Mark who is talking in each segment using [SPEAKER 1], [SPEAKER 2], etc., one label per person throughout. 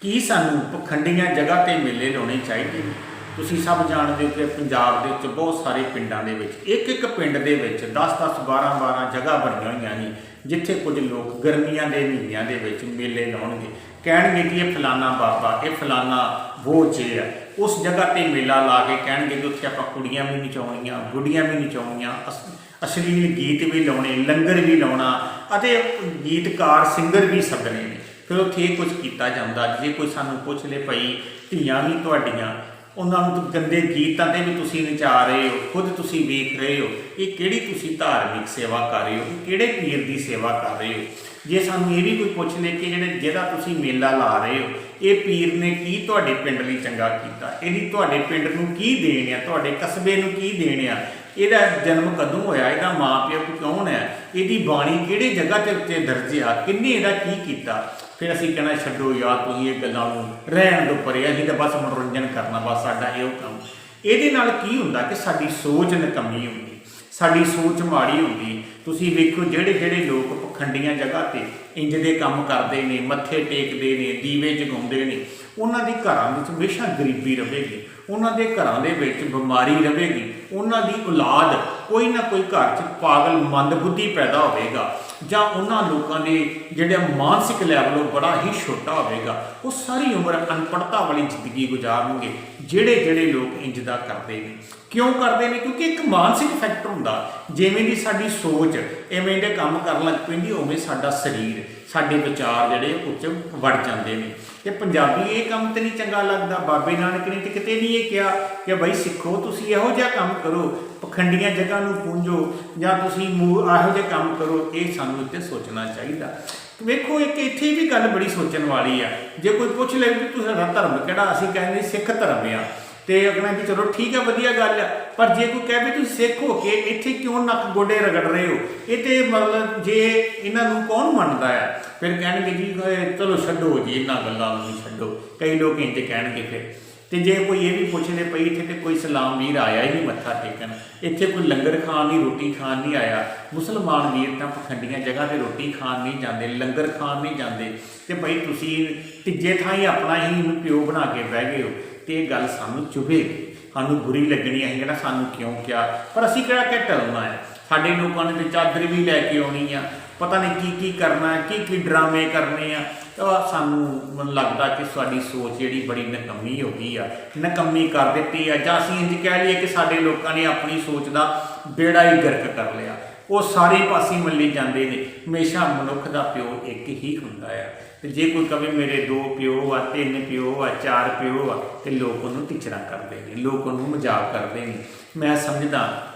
[SPEAKER 1] ਕੀ ਸਾਨੂੰ ਪਖੰਡੀਆਂ ਜਗ੍ਹਾ ਤੇ ਮੇਲੇ ਲਾਉਣੇ ਚਾਹੀਦੇ ਨੇ? ਤੁਸੀਂ ਸਭ ਜਾਣਦੇ ਹੋ ਕਿ ਪੰਜਾਬ ਦੇ ਵਿੱਚ ਬਹੁਤ ਸਾਰੇ ਪਿੰਡਾਂ ਦੇ ਵਿੱਚ ਇੱਕ ਇੱਕ ਪਿੰਡ ਦੇ ਵਿੱਚ 10 10 12 12 ਜਗ੍ਹਾ ਬਣੀਆਂ ਹੋਈਆਂ ਨੇ, ਜਿੱਥੇ ਕੁਝ ਲੋਕ ਗਰਮੀਆਂ ਦੇ ਮਹੀਨਿਆਂ ਦੇ ਵਿੱਚ ਮੇਲੇ ਲਾਉਣਗੇ। ਕਹਿਣਗੇ ਕਿ ਇਹ ਫਲਾਨਾ ਬਾਬਾ, ਇਹ ਫਲਾਨਾ ਉਹ ਚੇ ਆ। ਉਸ ਜਗ੍ਹਾ ਤੇ ਮੇਲਾ ਲਾ ਕੇ ਕਹਿਣਗੇ ਕਿ ਉੱਥੇ ਆਪਾਂ ਕੁੜੀਆਂ ਵੀ ਨਚਾਉਣੀਆਂ, ਗੁੱਡੀਆਂ ਵੀ ਨਚਾਉਣੀਆਂ, ਅਸ- ਅਸ਼ਲੀਲ ਗੀਤ ਵੀ ਲਾਉਣੇ, ਲੰਗਰ ਵੀ ਲਾਉਣਾ, ਅਤੇ ਗੀਤਕਾਰ, ਸਿੰਗਰ ਵੀ ਸੱਦਣੇ ਨੇ। ਫਿਰ ਉੱਥੇ ਇਹ ਕੁਝ ਕੀਤਾ ਜਾਂਦਾ, ਜੇ ਕੋਈ ਸਾਨੂੰ ਪੁੱਛ ਲੇ ਭਈ ਧੀਆਂ ਵੀ ਤੁਹਾਡੀਆਂ, ਉਹਨਾਂ ਨੂੰ ਗੰਦੇ ਗੀਤਾਂ ਤੇ ਵੀ ਤੁਸੀਂ ਨਚਾ ਰਹੇ ਹੋ, ਖੁਦ ਤੁਸੀਂ ਵੇਖ ਰਹੇ ਹੋ, ਇਹ ਕਿਹੜੀ ਤੁਸੀਂ ਧਾਰਮਿਕ ਸੇਵਾ ਕਰ ਰਹੇ ਹੋ, ਇਹ ਕਿਹੜੇ ਪੀਰ ਦੀ ਸੇਵਾ ਕਰ ਰਹੇ ਹੋ? ਜੇ ਸਾਨੂੰ ਇਹ ਵੀ ਕੋਈ ਪੁੱਛ ਲੇ ਕਿ ਜਿਹੜੇ ਜਿਹਦਾ ਤੁਸੀਂ ਮੇਲਾ ਲਾ ਰਹੇ ਹੋ, ਇਹ ਪੀਰ ਨੇ ਕੀ ਤੁਹਾਡੇ ਪਿੰਡ ਲਈ ਚੰਗਾ ਕੀਤਾ? ਇਹਦੀ ਤੁਹਾਡੇ ਪਿੰਡ ਨੂੰ ਕੀ ਦੇਣ ਆ? ਤੁਹਾਡੇ ਕਸਬੇ ਨੂੰ ਕੀ ਦੇਣ ਆ? ਇਹਦਾ ਜਨਮ ਕਦੋਂ ਹੋਇਆ? ਇਹਦਾ ਮਾਪਿਓ ਕੌਣ ਹੈ ਇਹਦੀ ਬਾਣੀ ਕਿਹੜੇ ਜਗ੍ਹਾ ਤੇ ਉੱਤੇ ਦਰਜ ਆ, ਕਿੰਨੇ ਇਹਦਾ ਕੀ ਕੀਤਾ? ਫਿਰ ਅਸੀਂ ਕਹਿਣਾ, ਛੱਡੋ ਯਾਰ, ਤੁਸੀਂ ਇਹ ਗੱਲਾਂ ਨੂੰ ਰਹਿਣ ਦੋ ਪਰੇ, ਅਸੀਂ ਤਾਂ ਬਸ ਮਨੋਰੰਜਨ ਕਰਨਾ, ਬਸ ਸਾਡਾ ਇਹੋ ਕੰਮ। ਇਹਦੇ ਨਾਲ ਕੀ ਹੁੰਦਾ ਕਿ ਸਾਡੀ ਸੋਚ ਨਕਮੀ ਹੁੰਦੀ, ਸਾਡੀ ਸੋਚ ਮਾੜੀ ਹੁੰਦੀ। ਤੁਸੀਂ ਵੇਖੋ ਜਿਹੜੇ ਜਿਹੜੇ ਲੋਕ ਪਖੰਡੀਆਂ ਜਗ੍ਹਾ ਤੇ ਇੰਜ ਦੇ ਕੰਮ ਕਰਦੇ ਨੇ, ਮੱਥੇ ਟੇਕਦੇ ਨੇ, ਦੀਵੇ ਜਗਾਉਂਦੇ ਨੇ। ਉਹਨਾਂ ਦੇ ਘਰਾਂ ਵਿੱਚ ਹਮੇਸ਼ਾ ਗਰੀਬੀ ਰਹੇਗੀ। ਉਹਨਾਂ ਦੇ ਘਰਾਂ ਦੇ ਵਿੱਚ ਬਿਮਾਰੀ ਰਹੇਗੀ। ਉਹਨਾਂ ਦੀ ਔਲਾਦ ਕੋਈ ਨਾ ਕੋਈ ਘਰ 'ਚ ਪਾਗਲ ਮੰਦਬੁੱਧੀ ਪੈਦਾ ਹੋਵੇਗਾ। ਜਾਂ ਉਹਨਾਂ ਲੋਕਾਂ ਦੇ ਜਿਹੜਾ ਮਾਨਸਿਕ ਲੈਵਲ ਉਹ ਬੜਾ ਹੀ ਛੋਟਾ ਹੋਵੇਗਾ। ਉਹ ਸਾਰੀ ਉਮਰ ਅਨਪੜਤਾ ਵਾਲੀ ਜ਼ਿੰਦਗੀ ਗੁਜ਼ਾਰਨਗੇ, ਜਿਹੜੇ ਜਿਹੜੇ ਲੋਕ ਇੰਜ ਦਾ ਕਰਦੇ ਨੇ। ਕਿਉਂ ਕਰਦੇ ਨੇ? ਕਿਉਂਕਿ ਇੱਕ ਮਾਨਸਿਕ ਫੈਕਟਰ ਹੁੰਦਾ। ਜਿਵੇਂ ਦੀ ਸਾਡੀ ਸੋਚ, ਐਵੇਂ ਦੇ ਕੰਮ ਕਰਨ ਲੱਗ ਪੈਂਦੀ, ਉਵੇਂ ਸਾਡਾ ਸਰੀਰ। ਸਾਡੇ ਵਿਚਾਰ ਜਿਹੜੇ ਉੱਚ ਵੜ ਜਾਂਦੇ ਨੇ। ਤੇ ਪੰਜਾਬੀ ਇਹ ਕੰਮ ਤੇ ਨਹੀਂ ਚੰਗਾ ਲੱਗਦਾ। ਬਾਬੇ ਨਾਨਕ ਨੇ ਤੇ ਕਿਤੇ ਨਹੀਂ ਇਹ ਕਿਹਾ ਕਿ ਬਈ ਸਿੱਖੋ, ਤੁਸੀਂ ਇਹੋ ਜਿਹਾ ਕੰਮ ਕਰੋ, ਪਖੰਡੀਆਂ ਜਗ੍ਹਾ ਨੂੰ ਪੂੰਝੋ ਜਾਂ ਤੁਸੀਂ ਮੂ- ਇਹੋ ਜਿਹੇ ਕੰਮ ਕਰੋ, ਇਹ ਸਾਨੂੰ ਇੱਥੇ ਸੋਚਣਾ ਚਾਹੀਦਾ। ਵੇਖੋ, ਇੱਕ ਇੱਥੇ ਵੀ ਗੱਲ ਬੜੀ ਸੋਚਣ ਵਾਲੀ ਆ। ਜੇ ਕੋਈ ਪੁੱਛ ਲੈ ਵੀ ਤੁਹਾਡਾ ਧਰਮ ਕਿਹੜਾ, ਅਸੀਂ ਕਹਿੰਦੇ ਸਿੱਖ ਧਰਮ ਆ। ਤੇ ਅਗਲਾ ਵੀ ਚਲੋ ਠੀਕ ਹੈ ਵਧੀਆ ਗੱਲ ਆ। ਪਰ ਜੇ ਕੋਈ ਕਹੇ ਵੀ ਤੁਸੀਂ ਸਿੱਖ ਹੋ ਕੇ ਇੱਥੇ ਕਿਉਂ ਨੱਕ ਗੋਡੇ ਰਗੜ ਰਹੇ ਹੋ? ਇਹ ਤੇ ਮਤਲਬ ਜੇ ਇਹਨਾਂ ਨੂੰ ਕੌਣ ਮੰਨਦਾ ਆ? ਫਿਰ ਕਹਿਣਗੇ ਜੀ ਚਲੋ ਛੱਡੋ ਜੀ, ਇਹਨਾਂ ਗੱਲਾਂ ਨੂੰ ਛੱਡੋ। ਕਈ ਲੋਕ ਇੰਜ ਕਹਿਣਗੇ ਫਿਰ। ਤੇ ਜੇ ਕੋਈ ਇਹ ਵੀ ਪੁੱਛਦੇ ਲੈ ਪਈ, ਇੱਥੇ ਤੇ ਕੋਈ ਸਲਾਮ ਵੀਰ ਆਇਆ ਹੀ ਮੱਥਾ ਟੇਕਣ। ਇੱਥੇ ਕੋਈ ਲੰਗਰ ਖਾਣ ਨਹੀਂ ਰੋਟੀ ਖਾਣ ਨਹੀਂ ਆਇਆ। ਮੁਸਲਮਾਨ ਵੀਰ ਤਾਂ ਪਖੰਡੀਆਂ ਜਗ੍ਹਾ ਤੇ ਰੋਟੀ ਖਾਣ ਨਹੀਂ ਜਾਂਦੇ, ਲੰਗਰ ਖਾਣ ਨਹੀਂ ਜਾਂਦੇ। ਤੇ ਭਾਈ ਤੁਸੀਂ ਤੀਜੇ ਥਾਂ ਹੀ ਆਪਣਾ ਹੀ ਪਿਓ ਬਣਾ ਕੇ ਬਹਿ ਗਏ ਹੋ। ਤੇ ਇਹ ਗੱਲ ਸਾਨੂੰ ਚੁਭੇਗੀ। ਸਾਨੂੰ ਬੁਰੀ ਲੱਗਣੀ ਹੈ ਜਿਹੜਾ ਸਾਨੂੰ ਕਿਉਂ ਕਿਹਾ? ਪਰ ਅਸੀਂ ਕਿਹੜਾ ਕਿ ਟਲਣਾ ਹੈ ਸਾਡੇ ਲੋਕਾਂ ਨੇ ਤੇ ਚਾਦਰ ਵੀ ਲੈ ਕੇ ਆਉਣੀ ਆ। ਪਤਾ ਨਹੀਂ ਕੀ ਕੀ ਕਰਨਾ ਕੀ ਕੀ ਡਰਾਮੇ ਕਰਨੇ ਆ। ਤਾਂ ਸਾਨੂੰ ਮੈਨੂੰ ਲੱਗਦਾ ਕਿ ਸਾਡੀ ਸੋਚ ਜਿਹੜੀ ਬੜੀ ਨਕੰਮੀ ਹੋ ਗਈ ਆ। ਨਕੰਮੀ ਕਰ ਦਿੱਤੀ ਆ। ਜਾਂ ਅਸੀਂ ਇੰਜ ਕਹਿ ਲਈਏ ਕਿ ਸਾਡੇ ਲੋਕਾਂ ਨੇ ਆਪਣੀ ਸੋਚ ਦਾ ਬੇੜਾ ਹੀ ਗਰਕ ਕਰ ਲਿਆ। ਉਹ ਸਾਰੇ ਪਾਸੇ ਮੱਲੀ ਜਾਂਦੇ ਨੇ। ਹਮੇਸ਼ਾ ਮਨੁੱਖ ਦਾ ਪਿਓ ਇੱਕ ਹੀ ਹੁੰਦਾ ਆ। ਤੇ ਜੇ ਕੋਈ ਕਵੇ ਮੇਰੇ ਦੋ ਪਿਓ ਆ, ਤਿੰਨ ਪਿਓ ਆ, ਚਾਰ ਪਿਓ ਆ, ਤੇ ਲੋਕ ਉਹਨੂੰ ਟਿਚਰਾ ਕਰਦੇ ਨੇ, ਲੋਕ ਉਹਨੂੰ ਮਜ਼ਾਕ ਕਰਦੇ ਨੇ। ਮੈਂ ਸਮਝਦਾ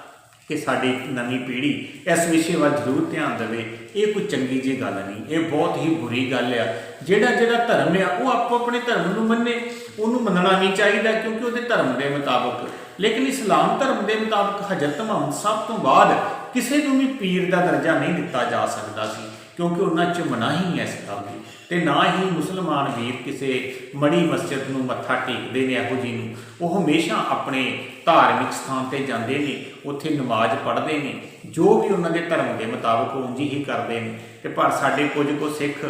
[SPEAKER 1] ਕਿ ਸਾਡੀ ਨਵੀਂ ਪੀੜ੍ਹੀ ਇਸ ਵਿਸ਼ੇ ਵੱਲ ਜ਼ਰੂਰ ਧਿਆਨ ਦੇਵੇ। ਇਹ ਕੋਈ ਚੰਗੀ ਜੀ ਗੱਲ ਨਹੀਂ, ਇਹ ਬਹੁਤ ਹੀ ਬੁਰੀ ਗੱਲ ਆ। ਜਿਹੜਾ ਜਿਹੜਾ ਧਰਮ ਆ, ਉਹ ਆਪੋ ਆਪਣੇ ਧਰਮ ਨੂੰ ਮੰਨੇ। ਉਹਨੂੰ ਮੰਨਣਾ ਨਹੀਂ ਚਾਹੀਦਾ ਕਿਉਂਕਿ ਉਹਦੇ ਧਰਮ ਦੇ ਮੁਤਾਬਕ। ਲੇਕਿਨ ਇਸਲਾਮ ਧਰਮ ਦੇ ਮੁਤਾਬਕ ਹਜ਼ਰਤ ਮੁਹੰਮਦ ਸਾਹਿਬ ਤੋਂ ਬਾਅਦ ਕਿਸੇ ਨੂੰ ਵੀ ਪੀਰ ਦਾ ਦਰਜਾ ਨਹੀਂ ਦਿੱਤਾ ਜਾ ਸਕਦਾ ਸੀ, ਕਿਉਂਕਿ ਉਹਨਾਂ 'ਚ ਮਨਾਹੀ ਹੈ ਇਸ ਗੱਲ ਦੀ। ਤੇ ਨਾ ਹੀ ਮੁਸਲਮਾਨ ਵੀਰ ਕਿਸੇ ਮਣੀ ਮਸਜਿਦ ਨੂੰ ਮੱਥਾ ਟੇਕਦੇ ਨੇ ਇਹੋ ਜੀ ਨੂੰ। ਉਹ ਹਮੇਸ਼ਾ ਆਪਣੇ ਧਾਰਮਿਕ ਸਥਾਨ ਤੇ ਜਾਂਦੇ ਨੇ, ਉੱਥੇ ਨਮਾਜ਼ ਪੜ੍ਹਦੇ ਨੇ, ਜੋ ਵੀ ਉਹਨਾਂ ਦੇ ਧਰਮ ਦੇ ਮੁਤਾਬਕ ਉਂਝ ਹੀ ਕਰਦੇ ਨੇ। ਤੇ ਪਰ ਸਾਡੇ ਕੁਝ ਕੋ ਸਿੱਖ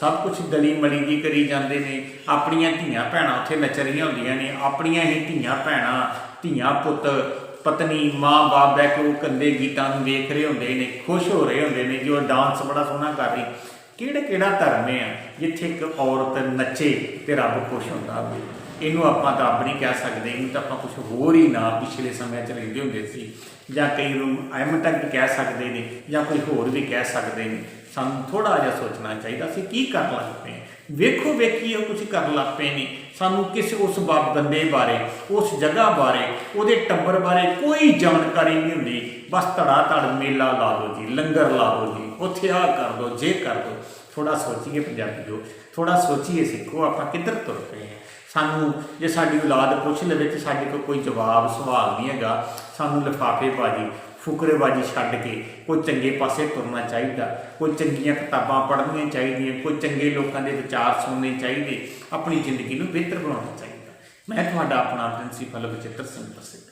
[SPEAKER 1] ਸਭ ਕੁਝ ਦਲੀ ਮਲੀ ਦੀ ਕਰੀ ਜਾਂਦੇ ਨੇ, ਆਪਣੀਆਂ ਧੀਆਂ ਭੈਣਾਂ ਉੱਥੇ ਨੱਚ ਰਹੀਆਂ ਹੁੰਦੀਆਂ ਨੇ, ਆਪਣੀਆਂ ਹੀ ਧੀਆਂ ਭੈਣਾਂ, ਧੀਆਂ ਪੁੱਤ ਪਤਨੀ ਮਾਂ ਬਾਪ ਬੈ ਕੇ ਉਹ ਕੰਦੇ ਗੀਤਾਂ ਨੂੰ ਵੇਖ ਰਹੇ ਹੁੰਦੇ ਨੇ, ਖੁਸ਼ ਹੋ ਰਹੇ ਹੁੰਦੇ ਨੇ ਜੋ ਡਾਂਸ ਬੜਾ ਸੋਹਣਾ ਕਰ ਰਹੀ। ਕਿਹੜਾ ਕਿਹੜਾ ਧਰਮ ਹੈ ਜਿੱਥੇ ਇੱਕ ਔਰਤ ਨੱਚੇ ਤੇ ਰੱਬ ਖੁਸ਼ ਹੁੰਦਾ ਹੋਵੇ? ਇਹਨੂੰ ਆਪਾਂ ਤਾਂ ਰੱਬ ਨਹੀਂ ਕਹਿ ਸਕਦੇ, ਇਹਨੂੰ ਤਾਂ ਆਪਾਂ ਕੁਝ ਹੋਰ ਹੀ ਨਾ ਪਿਛਲੇ ਸਮਿਆਂ 'ਚ ਰਹਿੰਦੇ ਹੁੰਦੇ ਸੀ। ਜਾਂ ਕਈ ਨੂੰ ਐਮ ਤੱਕ ਕਹਿ ਸਕਦੇ ਨੇ ਜਾਂ ਕੋਈ ਹੋਰ ਵੀ ਕਹਿ ਸਕਦੇ ਨੇ। ਸਾਨੂੰ ਥੋੜਾ ਜਿਹਾ ਸੋਚਣਾ ਚਾਹੀਦਾ ਸੀ, ਕੀ ਕਰ ਲੱਗ ਪਏ? ਹਾਂ। ਵੇਖੋ ਵੇਖੀ ਉਹ ਕੁਝ ਕਰਨ ਲੱਗ ਪਏ ਨੇ। ਸਾਨੂੰ ਕਿਸੇ ਉਸ ਬਾਬ ਬੰਦੇ ਬਾਰੇ, ਉਸ ਜਗ੍ਹਾ ਬਾਰੇ, ਉਹਦੇ ਟੱਬਰ ਬਾਰੇ ਕੋਈ ਜਾਣਕਾਰੀ ਨਹੀਂ ਹੁੰਦੀ। ਬਸ ਧੜਾ ਧੜ ਮੇਲਾ ਲਾ ਦਿਓ ਜੀ, ਲੰਗਰ ਲਾ ਦਿਓ ਜੀ, ਉੱਥੇ ਆ ਕਰ ਦਿਓ ਜੇ ਕਰ ਦਿਓ ਥੋੜਾ ਸੋਚੀਏ ਪੰਜਾਬੀਓ ਥੋੜਾ ਸੋਚੀਏ ਸਿੱਖੋ, ਆਪਾਂ ਕਿੱਧਰ ਤੁਰ ਪਏ ਹਾਂ। ਸਾਨੂੰ ਜੇ ਸਾਡੀ ਔਲਾਦ ਪੁੱਛ ਲਵੇ ਤੇ ਸਾਡੇ ਕੋਲ ਕੋਈ ਜਵਾਬ, ਸਵਾਲ ਨਹੀਂ ਹੈਗਾ। ਸਾਨੂੰ ਲਿਫਾਫੇ ਬਾਜੀ ਫੁਕਰੇਬਾਜੀ ਛੱਡ ਕੇ ਕੋਈ ਚੰਗੇ ਪਾਸੇ ਤੁਰਨਾ ਚਾਹੀਦਾ, ਕੋਈ ਚੰਗੀਆਂ ਕਿਤਾਬਾਂ ਪੜ੍ਹਨੀਆਂ ਚਾਹੀਦੀਆਂ, ਕੋਈ ਚੰਗੇ ਲੋਕਾਂ ਦੇ ਵਿਚਾਰ ਸੁਣਨੇ ਚਾਹੀਦੇ, ਆਪਣੀ ਜ਼ਿੰਦਗੀ ਨੂੰ ਬਿਹਤਰ ਬਣਾਉਣਾ ਚਾਹੀਦਾ। ਮੈਂ ਤੁਹਾਡਾ ਆਪਣਾ ਪ੍ਰਿੰਸੀਪਲ ਬਚਿੱਤਰ ਸਿੰਘ ਪ੍ਰਸਿੱਧ।